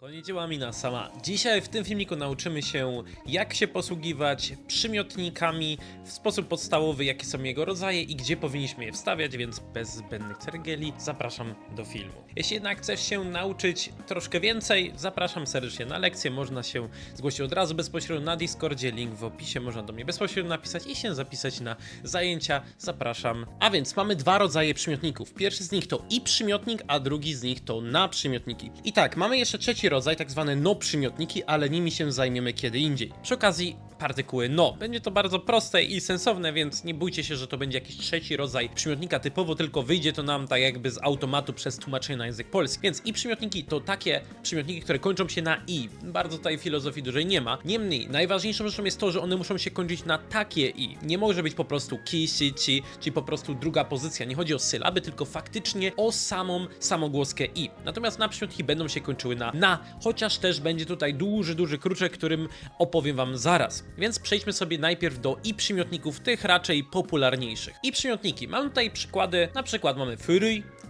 Konnichiwa mina sama. Dzisiaj w tym filmiku nauczymy się jak się posługiwać przymiotnikami w sposób podstawowy, jakie są jego rodzaje i gdzie powinniśmy je wstawiać, więc bez zbędnych cergieli zapraszam do filmu. Jeśli jednak chcesz się nauczyć troszkę więcej, zapraszam serdecznie na lekcję. Można się zgłosić od razu bezpośrednio na Discordzie, link w opisie, można do mnie bezpośrednio napisać i się zapisać na zajęcia. Zapraszam. A więc mamy dwa rodzaje przymiotników. Pierwszy z nich to i przymiotnik, a drugi z nich to na przymiotniki. I tak, mamy jeszcze trzeci rodzaj, tak zwane no przymiotniki, ale nimi się zajmiemy kiedy indziej. Przy okazji partykuły no. Będzie to bardzo proste i sensowne, więc nie bójcie się, że to będzie jakiś trzeci rodzaj przymiotnika typowo, tylko wyjdzie to nam tak jakby z automatu przez tłumaczenie na język polski. Więc i przymiotniki to takie przymiotniki, które kończą się na i. Bardzo tutaj filozofii dużej nie ma. Niemniej, najważniejszą rzeczą jest to, że one muszą się kończyć na takie i. Nie może być po prostu ki, si, ci, czy po prostu druga pozycja. Nie chodzi o sylaby, tylko faktycznie o samą samogłoskę i. Natomiast na przymiotniki będą się kończyły na na, chociaż też będzie tutaj duży, duży kruczek, którym opowiem wam zaraz. Więc przejdźmy sobie najpierw do i przymiotników, tych raczej popularniejszych. I przymiotniki. Mam tutaj przykłady, na przykład mamy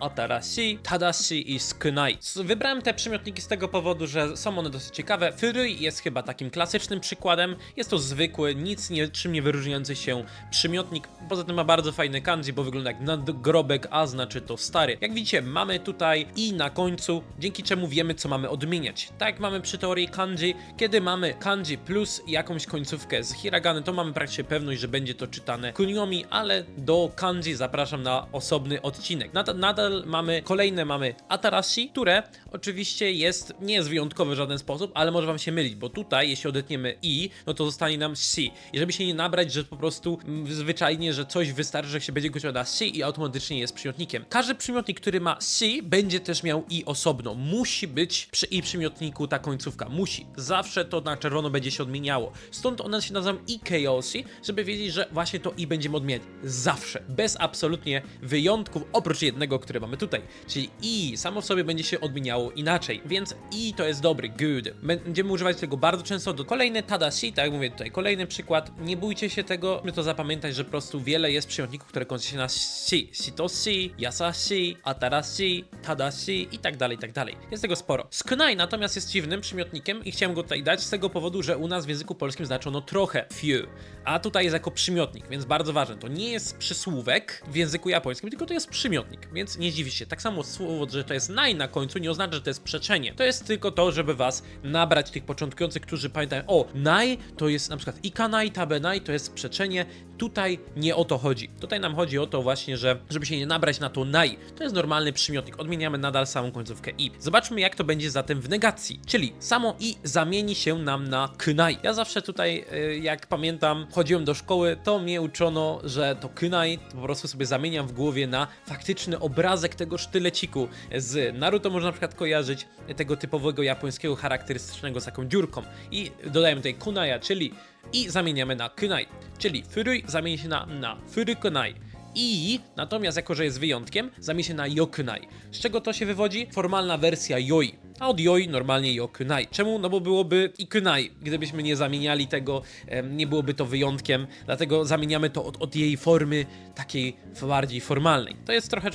atarashi, tadashi i skunai. S- Wybrałem te przymiotniki z tego powodu, że są one dosyć ciekawe. Furuj jest chyba takim klasycznym przykładem. Jest to zwykły, nic niczym nie wyróżniający się przymiotnik. Poza tym ma bardzo fajny kanji, bo wygląda jak nadgrobek, a znaczy to stary. Jak widzicie, mamy tutaj i na końcu, dzięki czemu wiemy, co mamy odmieniać. Tak jak mamy przy teorii kanji, kiedy mamy kanji plus jakąś końcówkę z hiragany, to mamy praktycznie pewność, że będzie to czytane kuniomi, ale do kanji zapraszam na osobny odcinek. Nad, nadal mamy kolejne, mamy atarashi, które oczywiście jest, nie jest wyjątkowe w żaden sposób, ale może wam się mylić, bo tutaj, jeśli odetniemy i, no to zostanie nam si. I żeby się nie nabrać, że po prostu zwyczajnie, że coś wystarczy, że się będzie gościł na si i automatycznie jest przymiotnikiem. Każdy przymiotnik, który ma si, będzie też miał i osobno. Musi być przy i przymiotniku ta końcówka. Musi. Zawsze to na czerwono będzie się odmieniało. Stąd one się nazywają i chaosy, żeby wiedzieć, że właśnie to i będziemy odmieniać. Zawsze. Bez absolutnie wyjątków, oprócz jednego, które mamy tutaj. Czyli i samo w sobie będzie się odmieniało inaczej. Więc i to jest dobry, good. Będziemy używać tego bardzo często. Do kolejny tadashi, tak jak mówię tutaj, kolejny przykład. Nie bójcie się tego, my to zapamiętać, że po prostu wiele jest przymiotników, które kończą się na shi. Shitoshi, yasashi, atarashi, tadashi i tak dalej, i tak dalej. Jest tego sporo. Skunai natomiast jest dziwnym przymiotnikiem i chciałem go tutaj dać z tego powodu, że u nas w języku polskim znaczono trochę few, a tutaj jest jako przymiotnik, więc bardzo ważne. To nie jest przysłówek w języku japońskim, tylko to jest przymiotnik, więc nie dziwi się. Tak samo słowo, że to jest nai na końcu, nie oznacza, że to jest przeczenie. To jest tylko to, żeby was nabrać tych początkujących, którzy pamiętają, o, nai to jest na przykład ikanai, tabenai to jest przeczenie. Tutaj nie o to chodzi. Tutaj nam chodzi o to właśnie, że żeby się nie nabrać na to nai. To jest normalny przymiotnik. Odmieniamy nadal samą końcówkę i. Zobaczmy, jak to będzie zatem w negacji. Czyli samo i zamieni się nam na knai. Ja zawsze tutaj, y, jak pamiętam, chodziłem do szkoły, to mnie uczono, że to knai to po prostu sobie zamieniam w głowie na faktyczny obrazek tego sztyleciku z Naruto można na przykład kojarzyć tego typowego japońskiego charakterystycznego z taką dziurką i dodajemy tutaj kunaya, czyli i zamieniamy na kunai, czyli furuj zamieni się na, na furukunai. I natomiast, jako że jest wyjątkiem, zamieni się na yokunai. Z czego to się wywodzi? Formalna wersja yoi. A od yoi normalnie yokunai. Czemu? No bo byłoby ikunai. Gdybyśmy nie zamieniali tego, nie byłoby to wyjątkiem, dlatego zamieniamy to od, od jej formy takiej bardziej formalnej. To jest trochę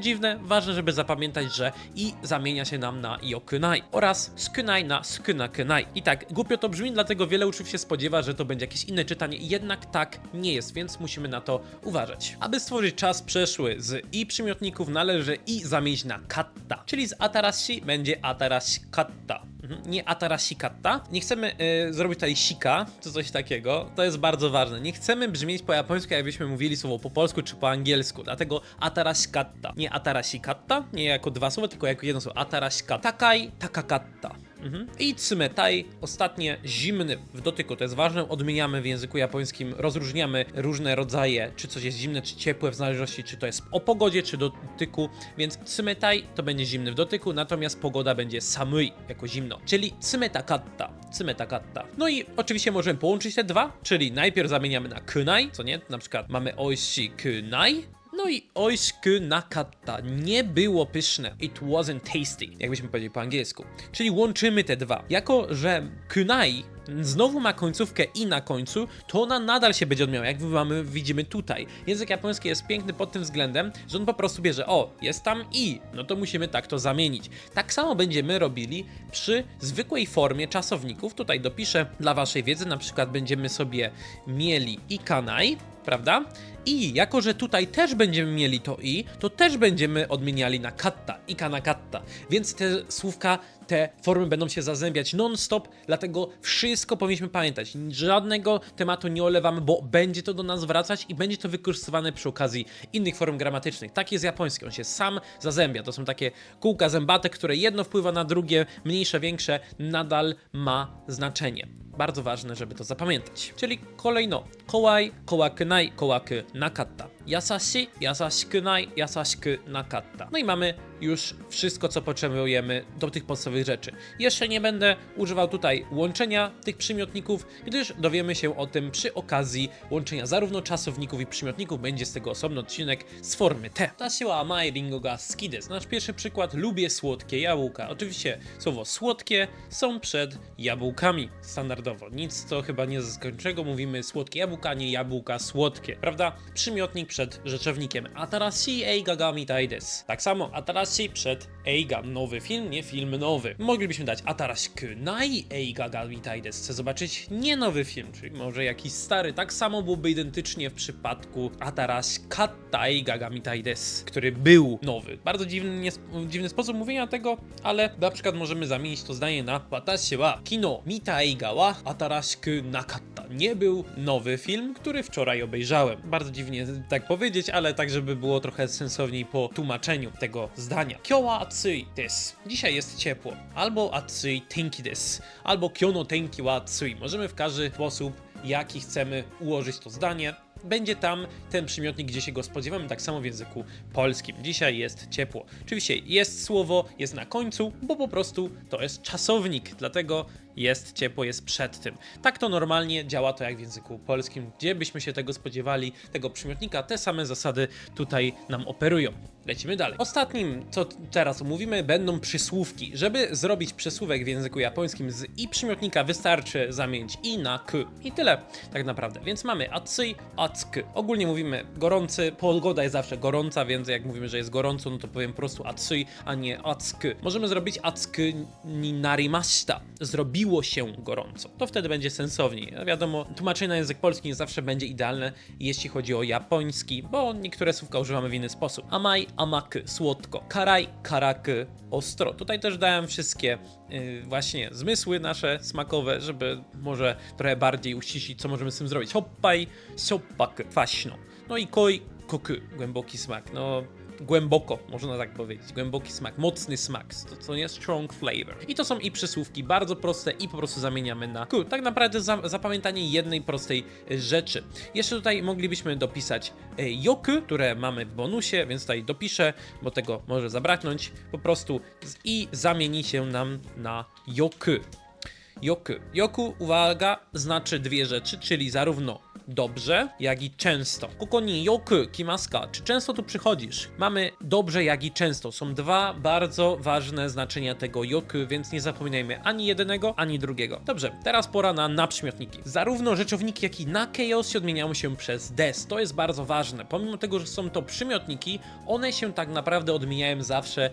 dziwne, ważne, żeby zapamiętać, że i zamienia się nam na yokunai oraz skunai na skunakunai. I tak, głupio to brzmi, dlatego wiele uczniów się spodziewa, że to będzie jakieś inne czytanie, jednak tak nie jest, więc musimy na to uważać. Aby stworzyć czas przeszły z i przymiotników należy i zamienić na katta, czyli z atarashi będzie atarashi katta. Mhm, Nie atarashi katta. Nie chcemy y, zrobić tutaj sika, czy coś takiego. To jest bardzo ważne. Nie chcemy brzmieć po japońsku, jakbyśmy mówili słowo po polsku czy po angielsku. Dlatego atarashi katta. Nie atarashi katta, nie jako dwa słowa, tylko jako jedno słowo. Atarashi katta. Takai, takakatta. Mhm. I tsumetai, ostatnie zimny w dotyku, to jest ważne, odmieniamy w języku japońskim, rozróżniamy różne rodzaje, czy coś jest zimne, czy ciepłe, w zależności czy to jest o pogodzie, czy dotyku, więc tsumetai to będzie zimny w dotyku, natomiast pogoda będzie samui, jako zimno, czyli tsumetakatta, tsumetakatta. No i oczywiście możemy połączyć te dwa, czyli najpierw zamieniamy na kunai, co nie, na przykład mamy oishi kunai, no i oisku nakatta. Nie było pyszne. It wasn't tasty. Jakbyśmy powiedzieli po angielsku. Czyli łączymy te dwa. Jako, że kunai znowu ma końcówkę i na końcu, to ona nadal się będzie odmieniała, jak mamy, widzimy tutaj. Język japoński jest piękny pod tym względem, że on po prostu bierze, o, jest tam i, no to musimy tak to zamienić. Tak samo będziemy robili przy zwykłej formie czasowników. Tutaj dopiszę dla waszej wiedzy, na przykład będziemy sobie mieli i kanai, prawda? I jako, że tutaj też będziemy mieli to i, to też będziemy odmieniali na katta i kana katta. Więc te słówka, te formy będą się zazębiać non-stop, dlatego wszystko powinniśmy pamiętać. Żadnego tematu nie olewamy, bo będzie to do nas wracać i będzie to wykorzystywane przy okazji innych form gramatycznych. Tak jest japoński, on się sam zazębia. To są takie kółka zębate, które jedno wpływa na drugie, mniejsze, większe, nadal ma znaczenie. Bardzo ważne, żeby to zapamiętać. Czyli kolejno. なかった。Kowai, kowakunai, kowaku nakatta. Yasashi, yasashikunai, yasashiku nakatta. No i mamy już wszystko, co potrzebujemy do tych podstawowych rzeczy. Jeszcze nie będę używał tutaj łączenia tych przymiotników, gdyż dowiemy się o tym przy okazji łączenia zarówno czasowników i przymiotników. Będzie z tego osobny odcinek z formy T. Wa amai ringo ga suki desu. Nasz pierwszy przykład. Lubię słodkie jabłka. Oczywiście słowo słodkie są przed jabłkami standardowo. Nic to chyba nie zaskoczego. Mówimy słodkie jabłka, nie jabłka słodkie. Prawda? Przymiotnik przed rzeczownikiem. Atarashi eiga ga mitai desu. Tak samo Atarashi przed eiga. Nowy film, nie film nowy. Moglibyśmy dać Atarashiku nai eiga ga mitai desu. Chcę zobaczyć nie nowy film, czyli może jakiś stary. Tak samo byłoby identycznie w przypadku Atarashi katta eiga ga mitai desu, który był nowy. Bardzo dziwny, dziwny sposób mówienia tego, ale na przykład możemy zamienić to zdanie na Watashi wa kino mita eiga wa atarashiku nakatta. Nie był nowy film, który wczoraj obejrzałem. Bardzo dziwnie tak powiedzieć, ale tak, żeby było trochę sensowniej po tłumaczeniu tego zdania. Kyo wa atsui desu. Dzisiaj jest ciepło. Albo atsui tenki desu. Albo kyo no tenki wa atsui. Możemy w każdy sposób, jaki chcemy ułożyć to zdanie, będzie tam ten przymiotnik, gdzie się go spodziewamy, tak samo w języku polskim. Dzisiaj jest ciepło. Oczywiście jest słowo, jest na końcu, bo po prostu to jest czasownik, dlatego jest ciepło, jest przed tym. Tak to normalnie działa to jak w języku polskim, gdzie byśmy się tego spodziewali, tego przymiotnika, te same zasady tutaj nam operują. Lecimy dalej. Ostatnim, co teraz omówimy, będą przysłówki. Żeby zrobić przysłówek w języku japońskim z i przymiotnika wystarczy zamienić i na k. I tyle tak naprawdę. Więc mamy atsui, atsuku. Ogólnie mówimy gorący, pogoda jest zawsze gorąca, więc jak mówimy, że jest gorąco, no to powiem po prostu atsui, a nie atsuku. Możemy zrobić atsuku ni narimashita. Zrobiło się gorąco. To wtedy będzie sensowniej. No Wiadomo, tłumaczenie na język polski nie zawsze będzie idealne, jeśli chodzi o japoński, bo niektóre słówka używamy w inny sposób. Amai, amaku, słodko. Karaj, karaku, ostro. Tutaj też dałem wszystkie yy, właśnie zmysły nasze smakowe, żeby może trochę bardziej uściślić, co możemy z tym zrobić. Hoppai, sioppak, kwaśno. No i koi, koku, głęboki smak. No, głęboko, można tak powiedzieć. Głęboki smak, mocny smak, to co nie strong flavor. I to są i przysłówki bardzo proste i po prostu zamieniamy na ku. Tak naprawdę za, zapamiętanie jednej prostej e, rzeczy. Jeszcze tutaj moglibyśmy dopisać e, yoku, które mamy w bonusie, więc tutaj dopiszę, bo tego może zabraknąć. Po prostu i zamieni się nam na yoku. Yoku. Yoku, uwaga, znaczy dwie rzeczy, czyli zarówno dobrze, jak i często. Koko ni yoku kimaska. Czy często tu przychodzisz? Mamy dobrze, jak i często. Są dwa bardzo ważne znaczenia tego yoku, więc nie zapominajmy ani jednego, ani drugiego. Dobrze, teraz pora na naprzymiotniki. Zarówno rzeczowniki, jak i nakeyoshi odmieniają się przez des. To jest bardzo ważne. Pomimo tego, że są to przymiotniki, one się tak naprawdę odmieniają zawsze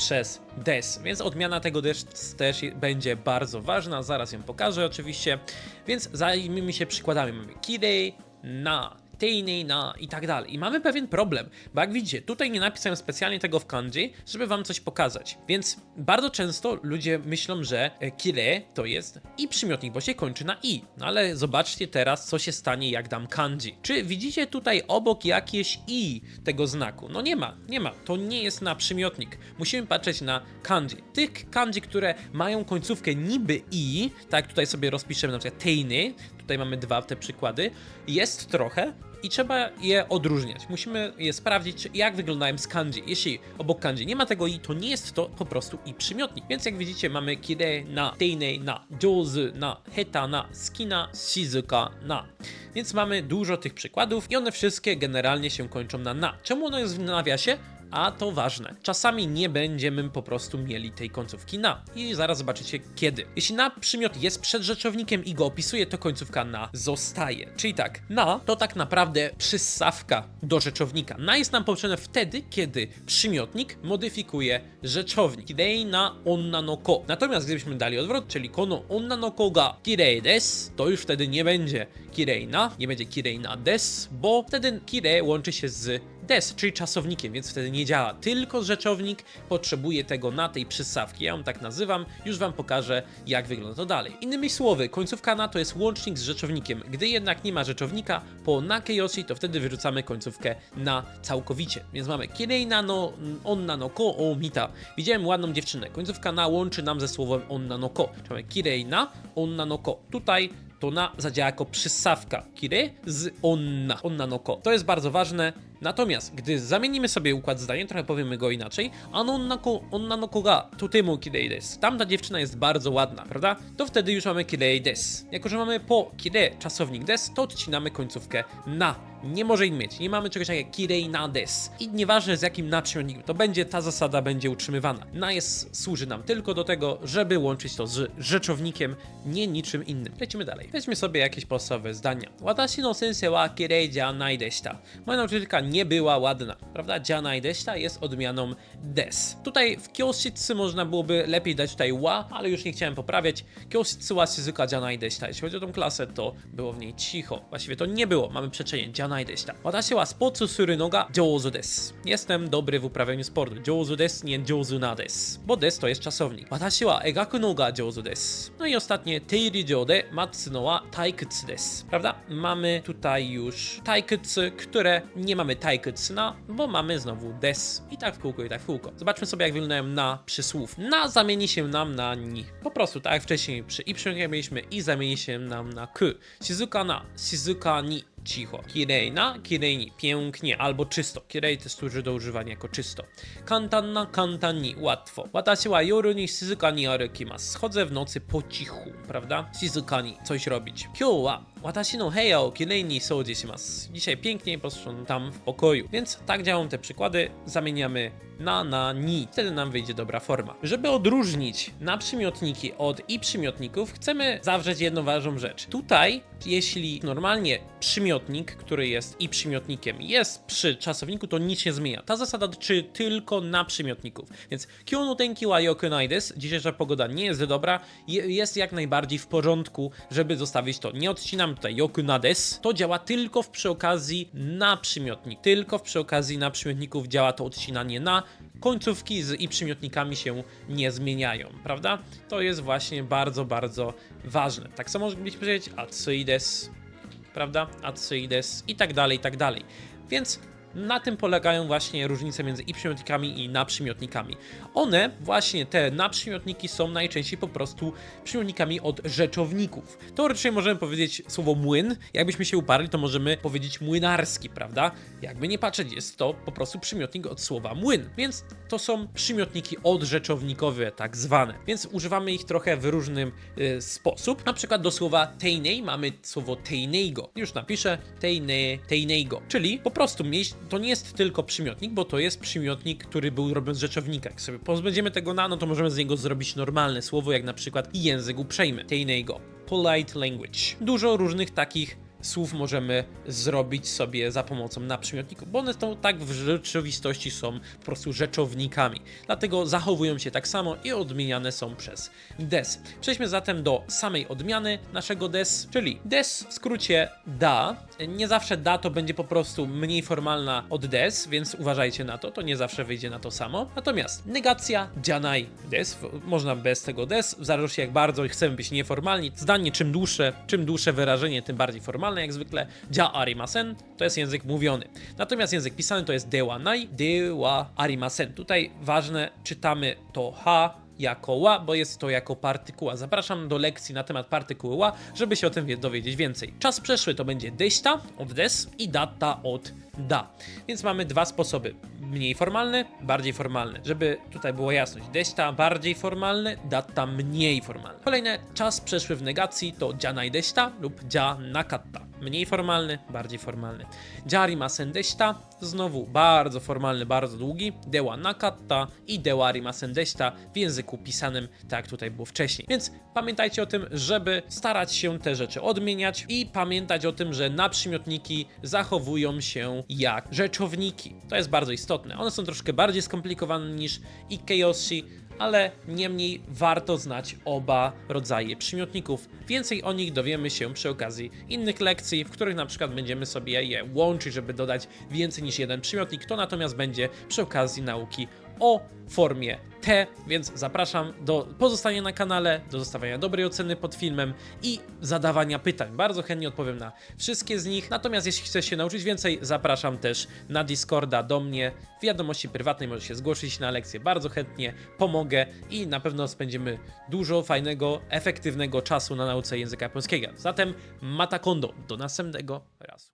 przez des, więc odmiana tego des też będzie bardzo ważna, zaraz ją pokażę oczywiście, więc zajmijmy się przykładami. Mamy kirei, na, teinei, na i tak dalej. I mamy pewien problem, bo jak widzicie, tutaj nie napisałem specjalnie tego w kanji, żeby wam coś pokazać, więc bardzo często ludzie myślą, że e, kire to jest i przymiotnik, bo się kończy na i, no ale zobaczcie teraz, co się stanie, jak dam kanji. Czy widzicie tutaj obok jakieś i tego znaku? No nie ma, nie ma, to nie jest na przymiotnik. Musimy patrzeć na kanji. Tych kanji, które mają końcówkę niby i, tak tutaj sobie rozpiszemy na przykład teiny, tutaj mamy dwa te przykłady, jest trochę i trzeba je odróżniać. Musimy je sprawdzić, jak wyglądają z kanji. Jeśli obok kanji nie ma tego i, to nie jest to po prostu i przymiotnik. Więc jak widzicie, mamy kire na, teine na, jozu na, heta na, skina, shizuka na. Więc mamy dużo tych przykładów i one wszystkie generalnie się kończą na na. Czemu ono jest w nawiasie? A to ważne. Czasami nie będziemy po prostu mieli tej końcówki na i zaraz zobaczycie kiedy. Jeśli na przymiot jest przed rzeczownikiem i go opisuje, to końcówka na zostaje. Czyli tak, na to tak naprawdę przystawka do rzeczownika. Na jest nam potrzebne wtedy, kiedy przymiotnik modyfikuje rzeczownik. Kirei na onna no ko. Natomiast gdybyśmy dali odwrot, czyli kono onna no ko ga kirei desu, to już wtedy nie będzie kirei na, nie będzie kirei na des, bo wtedy kire łączy się z des, czyli czasownikiem, więc wtedy nie działa. Tylko rzeczownik potrzebuje tego na tej przystawki. Ja ją tak nazywam, już wam pokażę, jak wygląda to dalej. Innymi słowy, końcówka na to jest łącznik z rzeczownikiem. Gdy jednak nie ma rzeczownika po nakeyoshi, to wtedy wyrzucamy końcówkę na całkowicie. Więc mamy kireina no onna no ko o mita. Widziałem ładną dziewczynę. Końcówka na łączy nam ze słowem onna no ko. Czyli mamy kireina onna no ko. Tutaj to na zadziała jako przystawka kire z onna, onna no ko. To jest bardzo ważne. Natomiast, gdy zamienimy sobie układ zdań, trochę powiemy go inaczej, ano onna ko, onna no ko ga totemo kirei desu. Tamta dziewczyna jest bardzo ładna, prawda? To wtedy już mamy kirei desu. Jako, że mamy po kire czasownik des, to odcinamy końcówkę na. Nie może in mieć. Nie mamy czegoś takiego jak kirei na des. I nieważne z jakim na przymiotniku to będzie, ta zasada będzie utrzymywana. Na jest służy nam tylko do tego, żeby łączyć to z rzeczownikiem, nie niczym innym. Lecimy dalej. Weźmy sobie jakieś podstawowe zdania. Watashi no sensei wa kirei janai deshita. Moja nauczycielka nie była ładna, prawda? Janai deshita jest odmianą des. Tutaj w kyoshitsu można byłoby lepiej dać tutaj wa, ale już nie chciałem poprawiać. Kyoshitsu wa shizuka janai deshita. Jeśli chodzi o tą klasę, to było w niej cicho. Właściwie to nie było. Mamy przeczenie janai deshita. Watashi wa spotsu suru no ga jouzu desu. Jestem dobry w uprawianiu sportu. Jouzu desu, nie jouzu na desu. Bo des to jest czasownik. Watashi wa egaku no ga jouzu desu. No i ostatnie, teiri de matsu no wa taikutsu desu. Prawda? Mamy tutaj już taikutsu, które nie mamy taikutsu na, bo mamy znowu des. I tak w kółko, i tak w kółko. Zobaczmy sobie, jak wyglądają na przysłów. Na zamieni się nam na ni. Po prostu, tak jak wcześniej przy i mieliśmy i zamieni się nam na k. Shizuka na, shizuka ni cicho. Kirei na, kirei ni, pięknie albo czysto. Kirei to służy do używania jako czysto. Kantan na, kantan ni, łatwo. Watashi wa yoru ni shizuka ni arukimasu. Schodzę w nocy po cichu, prawda? Shizuka ni, coś robić. Kyou wa watashi no o. Dzisiaj pięknie posprzątam w pokoju. Więc tak działają te przykłady. Zamieniamy na, na, ni. Wtedy nam wyjdzie dobra forma. Żeby odróżnić na przymiotniki od i przymiotników, chcemy zawrzeć jedną ważną rzecz. Tutaj, jeśli normalnie przymiotnik, który jest i przymiotnikiem, jest przy czasowniku, to nic się zmienia. Ta zasada dotyczy tylko na przymiotników. Więc Kyonu tenki wa yokunaides, dzisiejsza pogoda nie jest dobra, je- jest jak najbardziej w porządku, żeby zostawić to. Nie odcinam tutaj yokunades, to działa tylko w przy okazji na przymiotnik. Tylko w przy okazji na przymiotników działa to odcinanie na, końcówki z i przymiotnikami się nie zmieniają, prawda? To jest właśnie bardzo, bardzo ważne. Tak samo moglibyśmy powiedzieć atsuides, prawda? Atsuides i tak dalej, i tak dalej. Więc na tym polegają właśnie różnice między i przymiotnikami i naprzymiotnikami. One, właśnie te naprzymiotniki są najczęściej po prostu przymiotnikami od rzeczowników. Teoretycznie możemy powiedzieć słowo młyn, jakbyśmy się uparli, to możemy powiedzieć młynarski, prawda? Jakby nie patrzeć, jest to po prostu przymiotnik od słowa młyn, więc to są przymiotniki odrzechownikowe, tak zwane. Więc używamy ich trochę w różnym y, sposób. Na przykład do słowa teinej mamy słowo teineigo. Już napiszę teine, teineigo, czyli po prostu mieć, to nie jest tylko przymiotnik, bo to jest przymiotnik, który był robiony z rzeczownika. Jak sobie pozbędziemy tego na, no to możemy z niego zrobić normalne słowo, jak na przykład język uprzejmy, teineigo, polite language. Dużo różnych takich słów możemy zrobić sobie za pomocą naprzymiotników, bo one to tak w rzeczywistości są po prostu rzeczownikami. Dlatego zachowują się tak samo i odmieniane są przez des. Przejdźmy zatem do samej odmiany naszego des, czyli des w skrócie da. Nie zawsze da to będzie po prostu mniej formalna od des, więc uważajcie na to, to nie zawsze wyjdzie na to samo. Natomiast negacja janai des, można bez tego des, w zależności jak bardzo chcemy być nieformalni. Zdanie czym dłuższe, czym dłuższe wyrażenie, tym bardziej formalne, jak zwykle. Ja arimasen to jest język mówiony. Natomiast język pisany to jest dewa nai, dewa arimasen. Tutaj ważne, czytamy to ha jako ła, bo jest to jako partykuła. Zapraszam do lekcji na temat partykuły ła, żeby się o tym wie- dowiedzieć więcej. Czas przeszły to będzie deśta od des i data od da. Więc mamy dwa sposoby. Mniej formalny, bardziej formalny. Żeby tutaj była jasność. Deśta bardziej formalny, data mniej formalny. Kolejne, czas przeszły w negacji to janai deśta lub ja nakatta. mniej formalny, bardziej formalny. Jari Masendeshita, znowu bardzo formalny, bardzo długi. Dewa Nakatta i Dewari Masendeshita w języku pisanym, tak jak tutaj było wcześniej. Więc pamiętajcie o tym, żeby starać się te rzeczy odmieniać i pamiętać o tym, że na przymiotniki zachowują się jak rzeczowniki. To jest bardzo istotne. One są troszkę bardziej skomplikowane niż Ikeyoshi, ale niemniej warto znać oba rodzaje przymiotników. Więcej o nich dowiemy się przy okazji innych lekcji, w których na przykład będziemy sobie je łączyć, żeby dodać więcej niż jeden przymiotnik. To natomiast będzie przy okazji nauki o formie T, więc zapraszam do pozostania na kanale, do zostawiania dobrej oceny pod filmem i zadawania pytań. Bardzo chętnie odpowiem na wszystkie z nich. Natomiast jeśli chcesz się nauczyć więcej, zapraszam też na Discorda do mnie. W wiadomości prywatnej możesz się zgłosić na lekcję. Bardzo chętnie pomogę i na pewno spędzimy dużo fajnego, efektywnego czasu na nauce języka japońskiego. Zatem Matakondo, do następnego razu.